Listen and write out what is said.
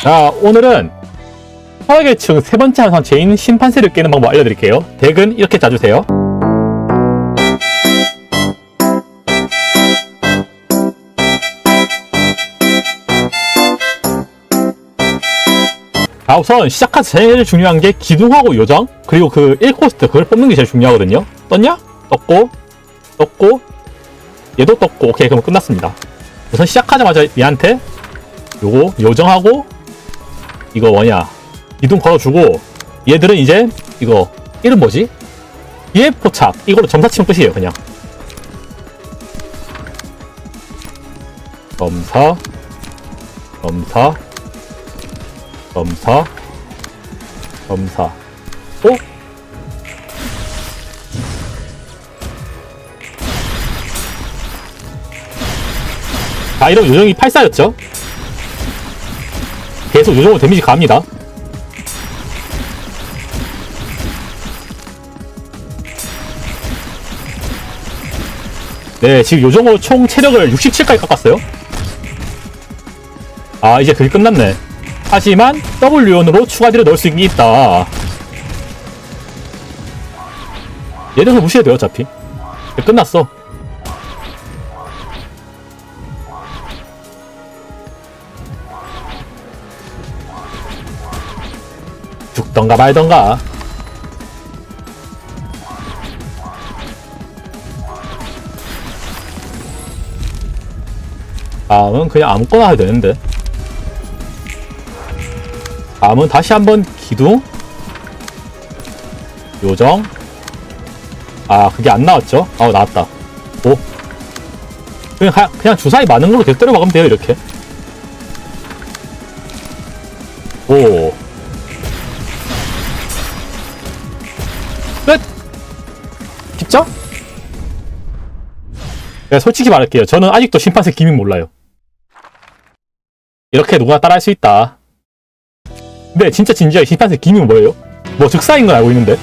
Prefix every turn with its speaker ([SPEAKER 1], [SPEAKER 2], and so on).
[SPEAKER 1] 자, 오늘은 서해계층 세 번째 항상 제인 심판세를 깨는 방법 알려드릴게요. 덱은 이렇게 짜주세요. 자, 우선 시작하서 제일 중요한 게 기둥하고 요정, 그리고 그 1코스트, 그걸 뽑는 게 제일 중요하거든요. 떴냐? 떴고, 떴고, 얘도 떴고, 오케이, 그럼 끝났습니다. 우선 시작하자마자 얘한테 요거 요정하고 이거 뭐냐? 이동 걸어주고 얘들은 이제 이거 이름 뭐지? 비에 포착. 이걸로 점사 치면 끝이에요 그냥. 점사 점사 점사 점사. 어? 자 이런 요정이 8사였죠 계속 요정으로 데미지 갑니다. 네 지금 요정으로 총 체력을 67까지 깎았어요. 아 이제 그게 끝났네. 하지만 W온으로 추가 딜을 넣을 수 있다. 얘들은 무시해도 돼요 어차피. 끝났어 죽던가 말던가. 다음은 그냥 아무거나 해도 되는데. 다음은 다시 한번 기둥. 요정. 아, 그게 안 나왔죠? 아, 나왔다. 오. 그냥, 하- 그냥 주사위 많은 걸로 계속 때려 박으면 돼요, 이렇게. 오. 끝! 쉽죠? 네, 솔직히 말할게요. 저는 아직도 심판세 기믹 몰라요. 이렇게 누구나 따라할 수 있다. 근데 진짜 진지하게 심판세 기믹 뭐예요? 뭐 즉사인 건 알고 있는데